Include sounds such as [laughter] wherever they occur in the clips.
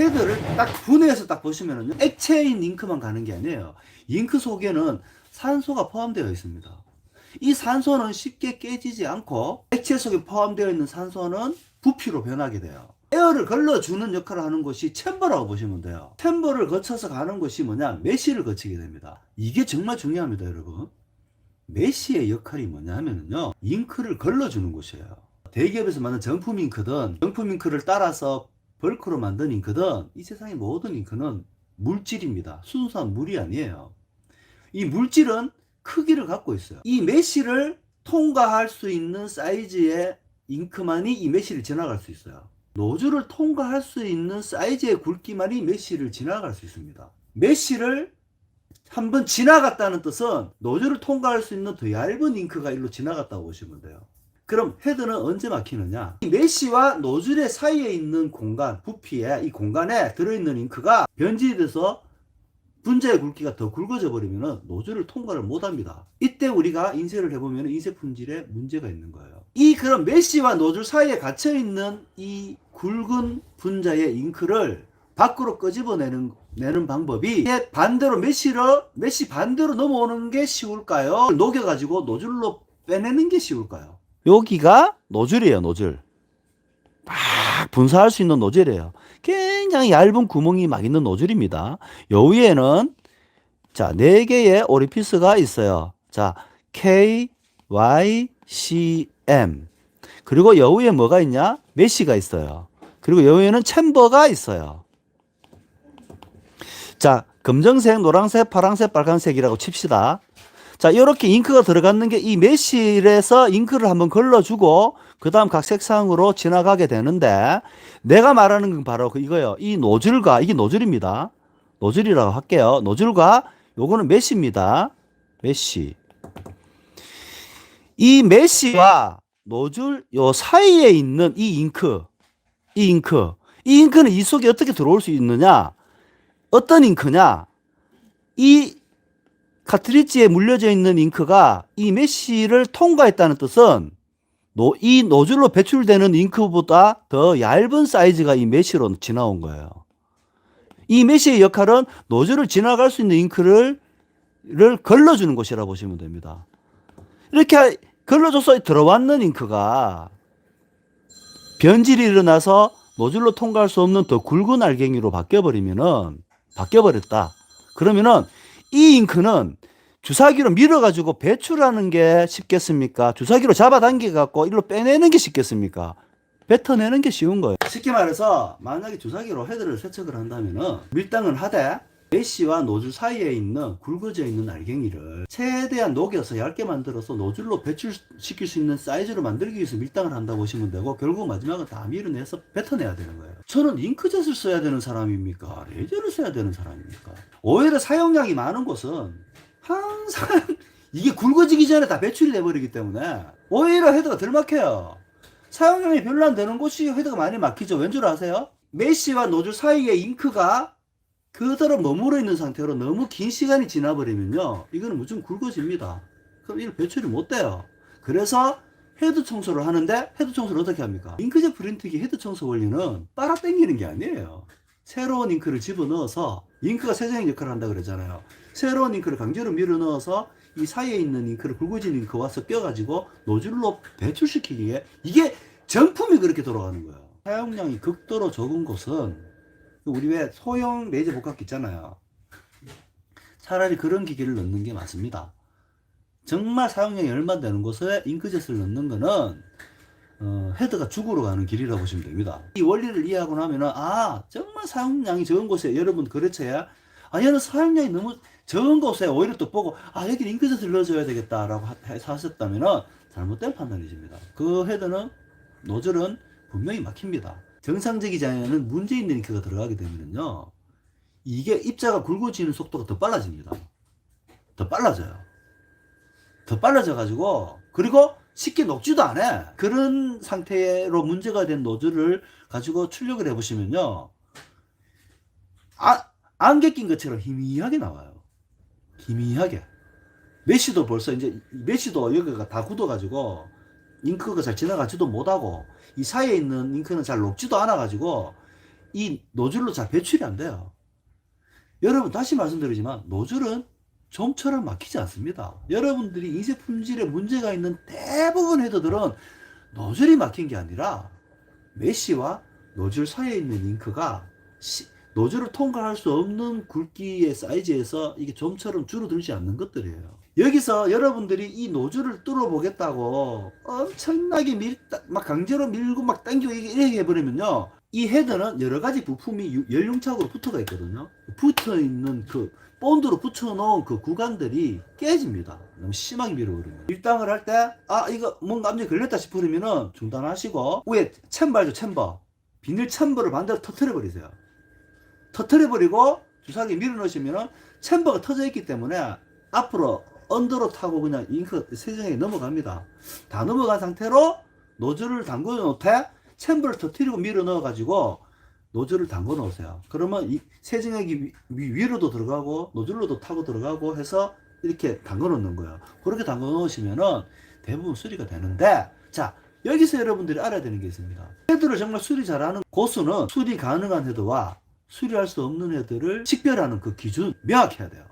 헤드를 딱 분해해서 딱 보시면은요. 액체인 잉크만 가는 게 아니에요. 잉크 속에는 산소가 포함되어 있습니다. 이 산소는 쉽게 깨지지 않고 액체 속에 포함되어 있는 산소는 부피로 변하게 돼요. 에어를 걸러주는 역할을 하는 것이 챔버라고 보시면 돼요. 챔버를 거쳐서 가는 것이 뭐냐? 메쉬를 거치게 됩니다. 이게 정말 중요합니다, 여러분. 메쉬의 역할이 뭐냐 하면요. 잉크를 걸러주는 곳이에요. 대기업에서 만든 정품 잉크든 정품 잉크를 따라서 벌크로 만든 잉크든 이 세상의 모든 잉크는 물질입니다. 순수한 물이 아니에요. 이 물질은 크기를 갖고 있어요. 이 메쉬를 통과할 수 있는 사이즈의 잉크만이 이 메쉬를 지나갈 수 있어요. 노즐을 통과할 수 있는 사이즈의 굵기만이 메쉬를 지나갈 수 있습니다. 메쉬를 한번 지나갔다는 뜻은 노즐을 통과할 수 있는 더 얇은 잉크가 일로 지나갔다고 보시면 돼요. 그럼 헤드는 언제 막히느냐? 이 메쉬와 노즐의 사이에 있는 공간, 부피에 이 공간에 들어있는 잉크가 변질이 돼서 분자의 굵기가 더 굵어져 버리면 노즐을 통과를 못 합니다. 이때 우리가 인쇄를 해보면 인쇄 품질에 문제가 있는 거예요. 이 그런 메쉬와 노즐 사이에 갇혀 있는 이 굵은 분자의 잉크를 밖으로 끄집어내는 내는 방법이 반대로 메쉬로 메쉬 반대로 넘어오는 게 쉬울까요? 녹여가지고 노즐로 빼내는 게 쉬울까요? 여기가 노즐이에요, 노즐. 막 분사할 수 있는 노즐이에요. 굉장히 얇은 구멍이 막 있는 노즐입니다. 요 위에는 자, 네 개의 오리피스가 있어요. 자, K, Y, C, M. 그리고 요 위에 뭐가 있냐? 메쉬가 있어요. 그리고 요 위에는 챔버가 있어요. 자, 검정색, 노란색, 파란색, 빨간색이라고 칩시다. 자, 이렇게 잉크가 들어갔는 게이 메실에서 잉크를 한번 걸러주고, 그 다음 각 색상으로 지나가게 되는데, 내가 말하는 건 바로 그 이거예요. 이 노즐과, 이게 노즐입니다. 노즐이라고 할게요. 노즐과, 요거는 메시입니다. 메시. 이 메시와 노즐 요 사이에 있는 이 잉크, 이 잉크, 이 잉크는 이 속에 어떻게 들어올 수 있느냐? 어떤 잉크냐? 이 카트리지에 물려져 있는 잉크가 이 메쉬를 통과했다는 뜻은 노, 이 노즐로 배출되는 잉크보다 더 얇은 사이즈가 이 메쉬로 지나온 거예요. 이 메쉬의 역할은 노즐을 지나갈 수 있는 잉크를 를 걸러주는 것이라 보시면 됩니다. 이렇게 걸러줘서 들어왔는 잉크가 변질이 일어나서 노즐로 통과할 수 없는 더 굵은 알갱이로 바뀌어버리면은 바뀌어버렸다. 그러면은 이 잉크는 주사기로 밀어가지고 배출하는 게 쉽겠습니까? 주사기로 잡아당겨갖고 일로 빼내는 게 쉽겠습니까? 뱉어내는 게 쉬운 거예요. 쉽게 말해서 만약에 주사기로 헤드를 세척을 한다면은 밀당을 하되 메쉬와 노즐 사이에 있는 굵어져 있는 알갱이를 최대한 녹여서 얇게 만들어서 노즐로 배출시킬 수 있는 사이즈로 만들기 위해서 밀당을 한다고 보시면 되고 결국 마지막은 다 밀어내서 뱉어내야 되는 거예요. 저는 잉크젯을 써야 되는 사람입니까? 레저를 써야 되는 사람입니까? 오히려 사용량이 많은 곳은 항상 [laughs] 이게 굵어지기 전에 다 배출이 돼버리기 때문에 오히려 헤드가 덜 막혀요. 사용량이 별로 안 되는 곳이 헤드가 많이 막히죠. 왠 줄 아세요? 메쉬와 노즐 사이에 잉크가 그대로 머무르 있는 상태로 너무 긴 시간이 지나버리면요. 이거는 무조건 굵어집니다. 그럼 이걸 배출이 못 돼요. 그래서 헤드 청소를 하는데 헤드 청소를 어떻게 합니까? 잉크젯 프린트기 헤드 청소 원리는 빨아 당기는 게 아니에요. 새로운 잉크를 집어넣어서 잉크가 세정의 역할을 한다 그랬잖아요. 새로운 잉크를 강제로 밀어 넣어서 이 사이에 있는 잉크를 굵어진 잉크와 섞여가지고 노즐로 배출시키기에 이게 정품이 그렇게 돌아가는 거예요. 사용량이 극도로 적은 곳은 우리 왜 소형 레이저 복합기 있잖아요. 차라리 그런 기기를 넣는 게 맞습니다. 정말 사용량이 얼마 안 되는 곳에 잉크젯을 넣는 거는 어, 헤드가 죽으러 가는 길이라고 보시면 됩니다. 이 원리를 이해하고 나면은 아 정말 사용량이 적은 곳에 여러분 그렇죠야 아 얘는 사용량이 너무 적은 곳에 오히려 또 보고 아 여기 잉크젯을 넣어줘야 되겠다라고 하- 해서 하셨다면은 잘못된 판단이십니다. 그 헤드는 노즐은 분명히 막힙니다. 정상적이지 않은 문제 있는 잉크가 들어가게 되면요 이게 입자가 굵어지는 속도가 더 빨라집니다. 더 빨라져요. 더 빨라져 가지고 그리고 쉽게 녹지도 않아. 그런 상태로 문제가 된 노즐을 가지고 출력을 해 보시면요. 아, 안개 낀 것처럼 희미하게 나와요. 희미하게. 메쉬도 벌써 이제, 메쉬도 여기가 다 굳어 가지고, 잉크가 잘 지나가지도 못하고, 이 사이에 있는 잉크는 잘 녹지도 않아가지고, 이 노즐로 잘 배출이 안 돼요. 여러분 다시 말씀드리지만 노즐은 좀처럼 막히지 않습니다. 여러분들이 인쇄 품질에 문제가 있는 대부분 헤더들은 노즐이 막힌 게 아니라 메쉬와 노즐 사이에 있는 잉크가 시- 노즐을 통과할 수 없는 굵기의 사이즈에서 이게 좀처럼 줄어들지 않는 것들이에요. 여기서 여러분들이 이 노즐을 뚫어보겠다고 엄청나게 밀, 막 강제로 밀고 막 당기고 이렇게 해버리면요. 이 헤드는 여러 가지 부품이 유- 연륜착으로 붙어가 있거든요. 붙어 있는 그 본드로 붙여놓은 그 구간들이 깨집니다. 너무 심하게 밀어버리면. 밀당을 할 때, 아, 이거 뭔가 압력이 걸렸다 싶으면은 중단하시고, 위에 챔버 죠, 챔버. 비닐 챔버를 반대로 터트려버리세요. 터트려버리고, 주사기 밀어 넣으시면은 챔버가 터져 있기 때문에 앞으로 언더로 타고 그냥 잉크 세정에 넘어갑니다. 다 넘어간 상태로 노즐을 담궈 놓되 챔버를 터트리고 밀어 넣어 가지고 노즐을 담궈 놓으세요. 그러면 이 세정액이 위, 위로도 들어가고 노즐로도 타고 들어가고 해서 이렇게 담궈 놓는 거예요. 그렇게 담궈 놓으시면은 대부분 수리가 되는데 자 여기서 여러분들이 알아야 되는 게 있습니다. 헤드를 정말 수리 잘하는 고수는 수리 가능한 헤드와 수리할 수 없는 헤드를 식별하는 그 기준 명확해야 돼요.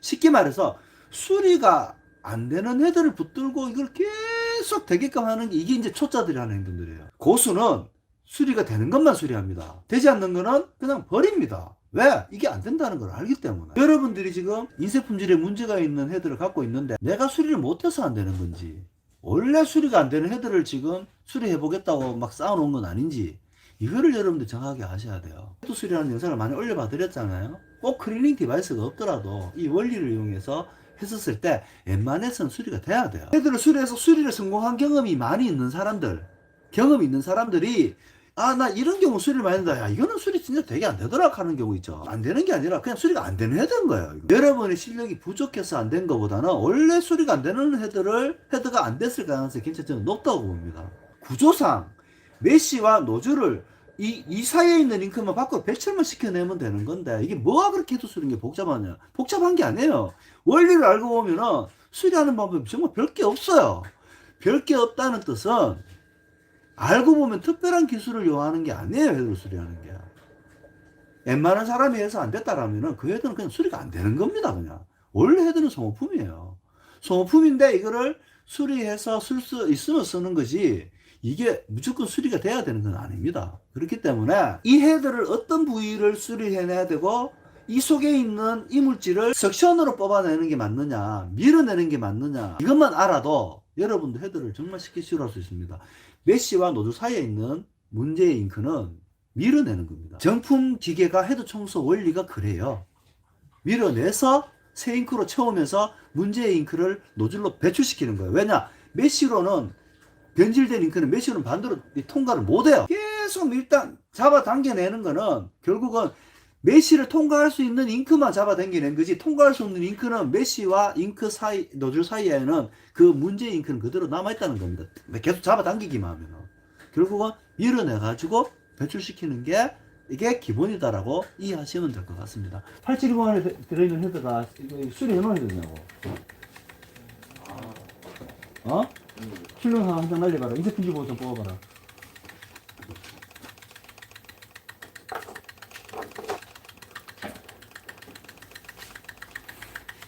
쉽게 말해서 수리가 안 되는 헤드를 붙들고 이걸 계속 되게끔 하는 게 이게 이제 초짜들이 하는 행동들이에요. 고수는 수리가 되는 것만 수리합니다. 되지 않는 거는 그냥 버립니다. 왜? 이게 안 된다는 걸 알기 때문에. 여러분들이 지금 인쇄 품질에 문제가 있는 헤드를 갖고 있는데 내가 수리를 못해서 안 되는 건지 원래 수리가 안 되는 헤드를 지금 수리해 보겠다고 막 쌓아놓은 건 아닌지 이거를 여러분들 정확하게 아셔야 돼요. 헤드 수리하는 영상을 많이 올려봐 드렸잖아요. 꼭 클리닝 디바이스가 없더라도 이 원리를 이용해서 했었을 때 웬만해서는 수리가 돼야 돼요. 헤드를 수리해서 수리를 성공한 경험이 많이 있는 사람들, 경험이 있는 사람들이 아, 나 이런 경우 수리를 많이 한다. 야, 이거는 수리 진짜 되게 안 되더라 하는 경우 있죠. 안 되는 게 아니라 그냥 수리가 안 되는 헤드인 거예요. 이거. 여러분의 실력이 부족해서 안 된 것보다는 원래 수리가 안 되는 헤드를, 헤드가 안 됐을 가능성이 굉장히 높다고 봅니다. 구조상, 메쉬와 노즐을 이, 이 사이에 있는 링크만 바꿔 배출만 시켜내면 되는 건데 이게 뭐가 그렇게 해도 수리인 게 복잡하냐? 복잡한 게 아니에요. 원리를 알고 보면은 수리하는 방법이 정말 별게 없어요. 별게 없다는 뜻은 알고 보면 특별한 기술을 요하는 게 아니에요 헤드를 수리하는 게. 웬만한 사람이 해서 안 됐다라면은 그 헤드는 그냥 수리가 안 되는 겁니다 그냥. 원래 헤드는 소모품이에요. 소모품인데 이거를 수리해서 쓸 수 있으면 쓰는 거지 이게 무조건 수리가 돼야 되는 건 아닙니다. 그렇기 때문에 이 헤드를 어떤 부위를 수리해내야 되고 이 속에 있는 이물질을 석션으로 뽑아내는 게 맞느냐, 밀어내는 게 맞느냐, 이것만 알아도 여러분도 헤드를 정말 쉽게 수리할 수 있습니다. 메쉬와 노즐 사이에 있는 문제의 잉크는 밀어내는 겁니다. 정품 기계가 헤드 청소 원리가 그래요. 밀어내서 새 잉크로 채우면서 문제의 잉크를 노즐로 배출시키는 거예요. 왜냐? 메쉬로는 변질된 잉크는 메쉬는 반대로 이 통과를 못해요. 계속 일단 잡아당겨내는 거는 결국은 메쉬를 통과할 수 있는 잉크만 잡아당겨낸 거지 통과할 수 없는 잉크는 메쉬와 잉크 사이 노즐 사이에는 그 문제 잉크는 그대로 남아있다는 겁니다. 계속 잡아당기기만 하면 결국은 밀어내 가지고 배출시키는 게 이게 기본이다라고 이해하시면 될 것 같습니다. 870 안에 들어있는 헤드가 수리해놓은 헤드냐고. 어? 출력 한장 날려봐라. 인쇄 편지 보고 좀 뽑아봐라.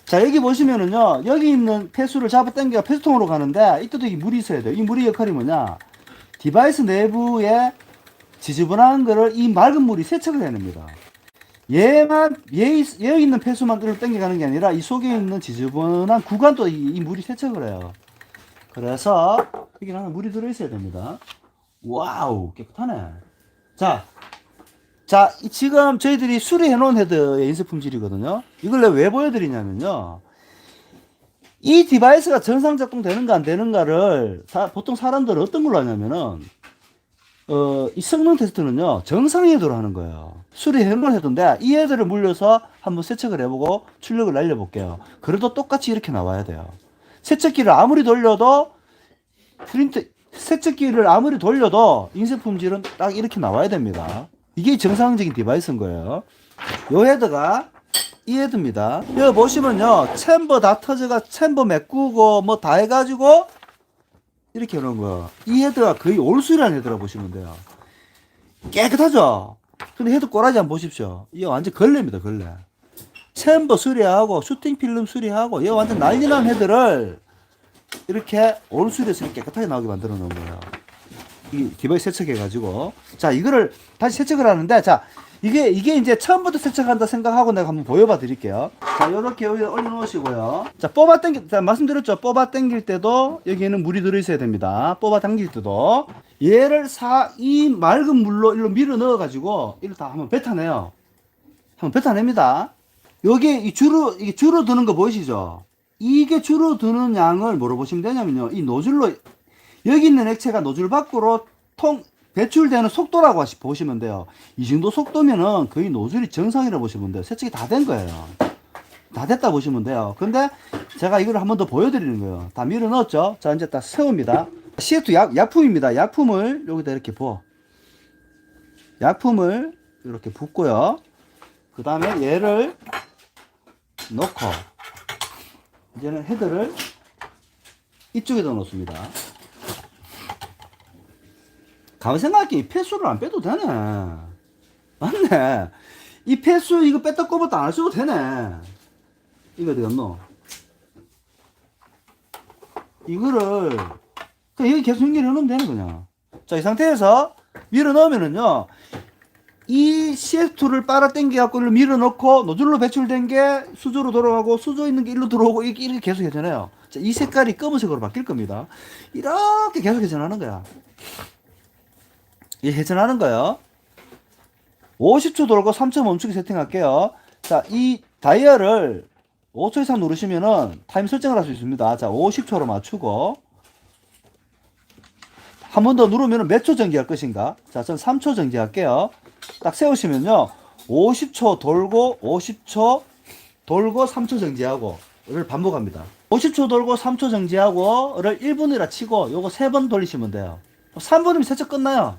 자, 여기 보시면은요, 여기 있는 폐수를 잡아 당겨 폐수통으로 가는데, 이때도 이 물이 있어야 돼요. 이 물의 역할이 뭐냐? 디바이스 내부에 지저분한 거를 이 맑은 물이 세척을 해냅니다. 얘만, 얘, 있- 여기 있는 폐수만 을 당겨가는 게 아니라, 이 속에 있는 지저분한 구간도 이, 이 물이 세척을 해요. 그래서 여기는 하나 물이 들어있어야 됩니다. 와우 깨끗하네. 자, 자 이- 지금 저희들이 수리해 놓은 헤드의 인쇄 품질이거든요. 이걸 내가 왜 보여드리냐면요. 이 디바이스가 정상 작동되는가 안 되는가를 사- 보통 사람들은 어떤 걸로 하냐면은 어, 이 성능 테스트는요 정상 헤드로 하는 거예요. 수리해 놓은 헤드인데 이 헤드를 물려서 한번 세척을 해보고 출력을 날려볼게요. 그래도 똑같이 이렇게 나와야 돼요. 세척기를 아무리 돌려도 프린트 세척기를 아무리 돌려도 인쇄 품질은 딱 이렇게 나와야 됩니다. 이게 정상적인 디바이스인 거예요. 요 헤드가 이 헤드입니다. 여기 보시면요. 챔버 다 터져가 챔버 메꾸고 뭐 다 해가지고 이렇게 해놓은 거예요. 이 헤드가 거의 올수리한 헤드라 보시면 돼요. 깨끗하죠? 근데 헤드 꼬라지 한번 보십시오. 이게 완전 걸레입니다, 걸레. 챔버 수리하고 슈팅 필름 수리하고 얘 완전 난리 난 헤드를 이렇게 올 수리해서 깨끗하게 나오게 만들어 놓은 거예요. 이 디바이스 세척해 가지고 자 이거를 다시 세척을 하는데 자 이게 이게 이제 처음부터 세척한다 생각하고 내가 한번 보여봐 드릴게요. 자 이렇게 여기 올려 놓으시고요. 자 뽑아 당길 자 말씀드렸죠. 뽑아 당길 때도 여기에는 물이 들어 있어야 됩니다. 뽑아 당길 때도 얘를 사 이 맑은 물로 일로 밀어 넣어 가지고 이를 다 한번 뱉어내요. 한번 뱉어냅니다. 여기 이 줄어 이게 줄어드는 거 보이시죠? 이게 줄어드는 양을 뭐로 보시면 되냐면요. 이 노즐로 여기 있는 액체가 노즐 밖으로 통 배출되는 속도라고 하시 보시면 돼요. 이 정도 속도면은 거의 노즐이 정상이라고 보시면 돼요. 세척이 다 된 거예요. 다 됐다 보시면 돼요. 근데 제가 이걸 한 번 더 보여드리는 거예요. 다 밀어 넣었죠? 자, 이제 딱 세웁니다. 시에트 약, 약품입니다. 약품을 여기다 이렇게 부어. 약품을 이렇게 붓고요. 그 다음에 얘를 넣고, 이제는 헤드를 이쪽에다 놓습니다. 가만 이 폐수를 안 빼도 되네. 맞네. 이 폐수 이거 뺐다 꼽았다 안 하셔도 되네. 이거 어디 갔노? 이거를 그냥 여기 계속 연결해 놓으면 되는 거냐. 자, 이 상태에서 밀어 넣으면은요. 이 CF2를 빨아 당겨 갖고 일로 밀어 넣고 노즐로 배출된 게 수조로 돌아가고 수조 있는 게 일로 들어오고 이렇게, 이렇게 계속 회전해요. 자, 이 색깔이 검은색으로 바뀔 겁니다. 이렇게 계속 회전하는 거야. 이 회전하는 거요. 50초 돌고 3초 멈추기 세팅할게요. 자, 이 다이얼을 5초 이상 누르시면은 타임 설정을 할 수 있습니다. 자, 50초로 맞추고 한 번 더 누르면 몇 초 정지할 것인가? 자, 전 3초 정지할게요. 딱 세우시면요. 50초 돌고 50초 돌고 3초 정지하고를 반복합니다. 50초 돌고 3초 정지하고를 1분이라 치고 요거 3번 돌리시면 돼요. 3분이면 세척 끝나요.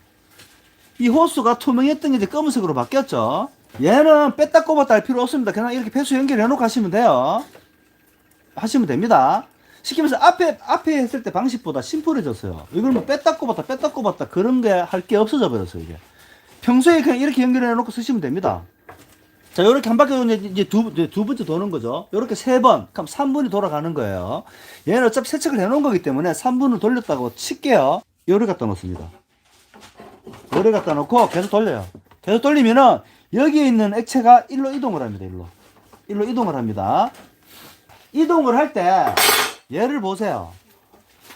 이 호수가 투명했던 게 이제 검은색으로 바뀌었죠. 얘는 뺐다 꼽았다 할 필요 없습니다. 그냥 이렇게 배수 연결해 놓고 하시면 돼요. 하시면 됩니다. 시키면서 앞에, 앞에 했을 때 방식보다 심플해졌어요. 이걸 뭐 뺐다 꼽았다 뺐다 꼽았다 그런 게 할 게 없어져 버렸어요, 이게. 평소에 그냥 이렇게 연결해 놓고 쓰시면 됩니다. 자, 요렇게 한 바퀴 이제 두, 이제 두 번째 도는 거죠. 요렇게 세 번, 그럼 3분이 돌아가는 거예요. 얘는 어차피 세척을 해 놓은 거기 때문에 3분을 돌렸다고 칠게요. 요를 갖다 놓습니다. 요를 갖다 놓고 계속 돌려요. 계속 돌리면은 여기에 있는 액체가 일로 이동을 합니다. 일로. 일로 이동을 합니다. 이동을 할 때 얘를 보세요.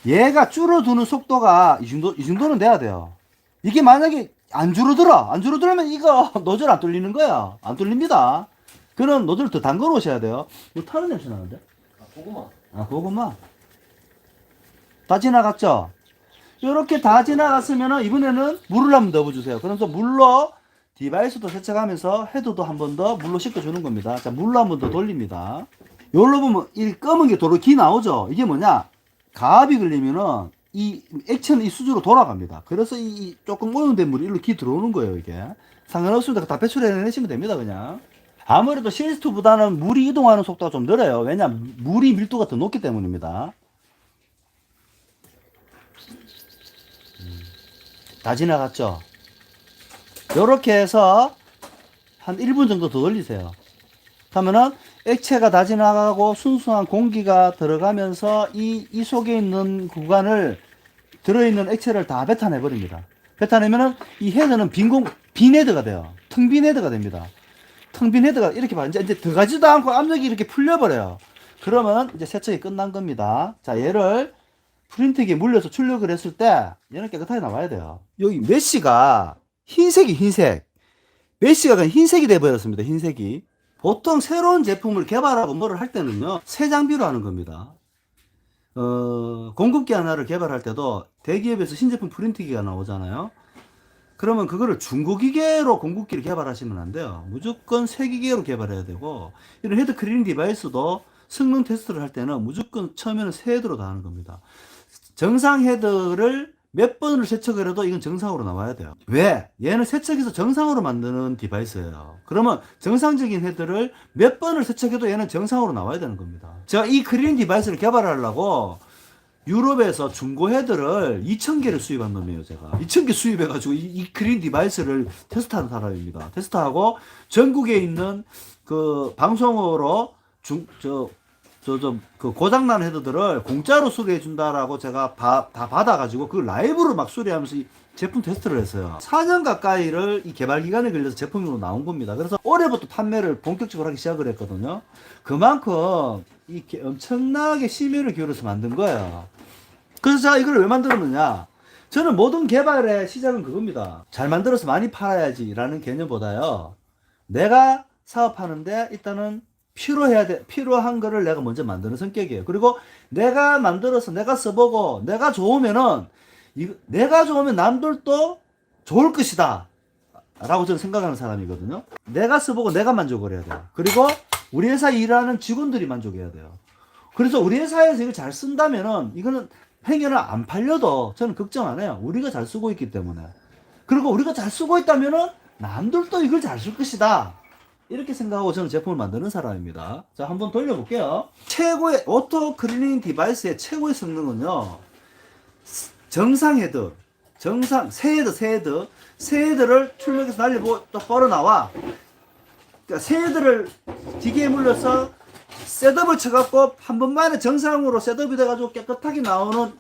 얘가 줄어드는 속도가 이 정도 이 정도는 돼야 돼요. 이게 만약에 안 줄어들어 안 줄어들면 이거 [laughs] 노즐 안 뚫리는 거야. 안 뚫립니다. 그런 노즐 더 담궈 놓으셔야 돼요. 이거 타는 냄새 나는데? 아, 고구마. 아, 그거구만. 다 지나갔죠? 이렇게 다 지나갔으면 이번에는 물을 한번 넣어주세요. 그러면서 물로 디바이스도 세척하면서 헤드도 한 번 더 물로 씻어주는 겁니다. 자, 물로 한 번 더 돌립니다. 요로 보면 이 검은 게 도로 기 나오죠? 이게 뭐냐? 가압이 걸리면은 이 액체는 이 수주로 돌아갑니다. 그래서 이- 이 조금 오염된 물이 일로 기 들어오는 거예요, 이게. 상관없습니다. 다 배출해내시면 됩니다, 그냥. 아무래도 시리스트보다는 물이 이동하는 속도가 좀 느려요. 왜냐, 물이 밀도가 더 높기 때문입니다. 음, 다 지나갔죠? 요렇게 해서 한 1분 정도 더 돌리세요. 그러면은 액체가 다 지나가고 순수한 공기가 들어가면서 이, 이 속에 있는 구간을 들어있는 액체를 다 뱉어내 버립니다. 뱉어내면은 이 헤드는 빈 공, 빈 헤드가 돼요. 텅 빈 헤드가 됩니다. 텅 빈 헤드가 이렇게 봐. 이제, 이제 들어가지도 않고 압력이 이렇게 풀려버려요. 그러면 이제 세척이 끝난 겁니다. 자, 얘를 프린트기에 물려서 출력을 했을 때 얘는 깨끗하게 나와야 돼요. 여기 메쉬가 흰색이 흰색. 메쉬가 그냥 흰색이 돼버렸습니다. 흰색이. 보통 새로운 제품을 개발하고 뭐를 할 때는요, 새 장비로 하는 겁니다. 어, 공급기 하나를 개발할 때도 대기업에서 신제품 프린트기가 나오잖아요. 그러면 그거를 중고기계로 공급기를 개발하시면 안 돼요. 무조건 새 기계로 개발해야 되고, 이런 헤드 클리닝 디바이스도 성능 테스트를 할 때는 무조건 처음에는 새 헤드로 다 하는 겁니다. 정상 헤드를 몇 번을 세척을 해도 이건 정상으로 나와야 돼요. 왜? 얘는 세척해서 정상으로 만드는 디바이스예요. 그러면 정상적인 헤드를 몇 번을 세척해도 얘는 정상으로 나와야 되는 겁니다. 제가 이 클리닝 디바이스를 개발하려고 유럽에서 중고 헤드를 2,000개를 수입한 놈이에요, 제가. 2,000개 수입해가지고 이, 이 그린 디바이스를 테스트한 사람입니다. 테스트하고 전국에 있는 그 방송으로 중, 저, 저, 저, 그 고장난 헤드들을 공짜로 수리해 준다라고 제가 바- 다 받아가지고 그 라이브로 막 수리하면서 이 제품 테스트를 했어요. 4년 가까이를 이 개발 기간에 걸려서 제품으로 나온 겁니다. 그래서 올해부터 판매를 본격적으로 하기 시작을 했거든요. 그만큼 이 게- 엄청나게 심혈을 기울여서 만든 거예요. 그래서 제가 이걸 왜 만들었느냐? 저는 모든 개발의 시작은 그겁니다. 잘 만들어서 많이 팔아야지라는 개념보다요. 내가 사업하는데 일단은 필요해야 돼, 필요한 거를 내가 먼저 만드는 성격이에요. 그리고 내가 만들어서 내가 써보고 내가 좋으면은 이거, 내가 좋으면 남들도 좋을 것이다. 라고 저는 생각하는 사람이거든요. 내가 써보고 내가 만족을 해야 돼요. 그리고 우리 회사 일하는 직원들이 만족해야 돼요. 그래서 우리 회사에서 이걸 잘 쓴다면은 이거는 행여나 안 팔려도 저는 걱정 안 해요. 우리가 잘 쓰고 있기 때문에. 그리고 우리가 잘 쓰고 있다면은 남들도 이걸 잘 쓸 것이다. 이렇게 생각하고 저는 제품을 만드는 사람입니다. 자, 한번 돌려볼게요. 최고의 오토 클리닝 디바이스의 최고의 성능은요. 정상 헤드, 정상, 새 헤드, 새 헤드, 새 헤드를 출력해서 날리고 또 뻗어 나와. 그러니까 새 헤드를 기계에 물려서 셋업을 쳐갖고 한 번만에 정상으로 셋업이 돼가지고 깨끗하게 나오는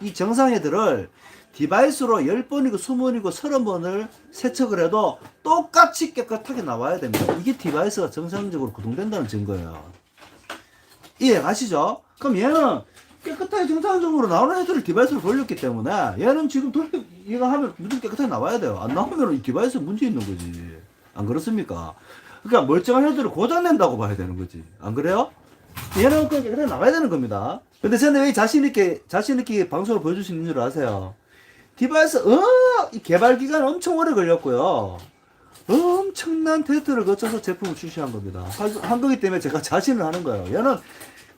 이 정상 헤드를 디바이스로 10번이고 20번이고 30번을 세척을 해도 똑같이 깨끗하게 나와야 됩니다. 이게 디바이스가 정상적으로 구동된다는 증거예요. 이해 가시죠? 그럼 얘는 깨끗하게 정상적으로 나오는 헤드를 디바이스로 돌렸기 때문에 얘는 지금 돌려, 얘가 하면 무조건 깨끗하게 나와야 돼요. 안 나오면 이 디바이스 문제 있는 거지. 안 그렇습니까? 그러니까 멀쩡한 헤드를 고장낸다고 봐야 되는 거지. 안 그래요? 얘는 그냥 깨끗하게 나와야 되는 겁니다. 근데 저는 왜 자신있게, 자신있게 방송을 보여줄 수 있는 줄 아세요? 디바이스, 어, 이 개발 기간 엄청 오래 걸렸고요. 엄청난 테스트를 거쳐서 제품을 출시한 겁니다. 한, 한 거기 때문에 제가 자신을 하는 거예요. 얘는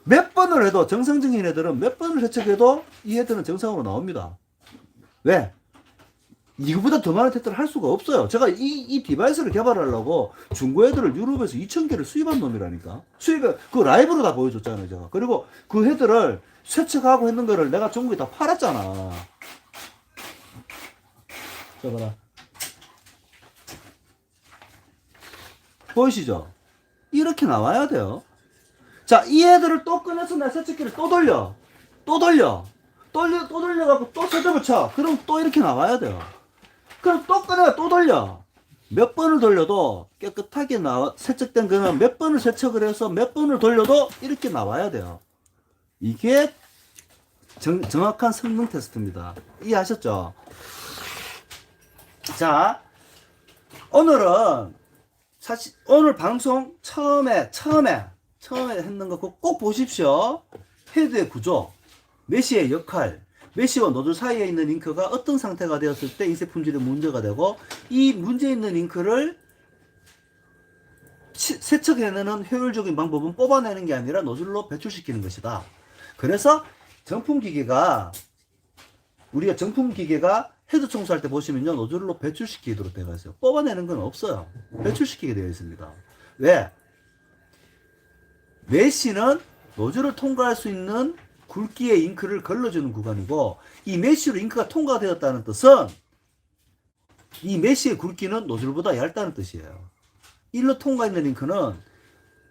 몇 번을 해도, 정상적인 애들은 몇 번을 세척해도 이 애들은 정상으로 나옵니다. 왜? 이거보다 더 많은 테스트를 할 수가 없어요. 제가 이, 이 디바이스를 개발하려고 중고 헤드를 유럽에서 2,000개를 수입한 놈이라니까. 수입에, 그 라이브로 다 보여줬잖아요, 제가. 그리고 그 헤드를 세척하고 했는 거를 내가 전국에 다 팔았잖아. 자, 봐라. 보이시죠? 이렇게 나와야 돼요. 자, 이 애들을 또 꺼내서 내 세척기를 또 돌려. 또 돌려. 돌려, 또 돌려갖고 또 세척을 쳐. 그럼 또 이렇게 나와야 돼요. 그럼 또 꺼내, 또 돌려. 몇 번을 돌려도 깨끗하게 나와, 세척된 거는 몇 번을 세척을 해서 몇 번을 돌려도 이렇게 나와야 돼요. 이게 정, 정확한 성능 테스트입니다. 이해하셨죠? 자, 오늘은 사실 오늘 방송 처음에 처음에 처음에 했는 거 꼭 보십시오. 헤드의 구조, 메시의 역할, 메시와 노즐 사이에 있는 잉크가 어떤 상태가 되었을 때 인쇄 품질에 문제가 되고 이 문제 있는 잉크를 치- 세척해내는 효율적인 방법은 뽑아내는 게 아니라 노즐로 배출시키는 것이다. 그래서 정품 기계가 우리가 정품 기계가 헤드 청소할 때 보시면요 노즐로 배출시키도록 되어 있어요. 뽑아내는 건 없어요. 배출시키게 되어 있습니다. 왜? 메시는 노즐을 통과할 수 있는 굵기의 잉크를 걸러주는 구간이고 이 메시로 잉크가 통과되었다는 뜻은 이 메시의 굵기는 노즐보다 얇다는 뜻이에요. 일로 통과있는 잉크는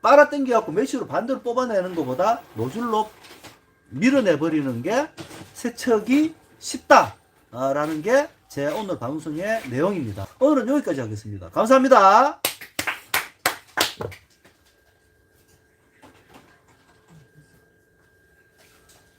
빨아 당겨갖고 메시로 반대로 뽑아내는 것보다 노즐로 밀어내버리는 게 세척이 쉽다. 라는 게 제 오늘 방송의 내용입니다. 오늘은 여기까지 하겠습니다. 감사합니다.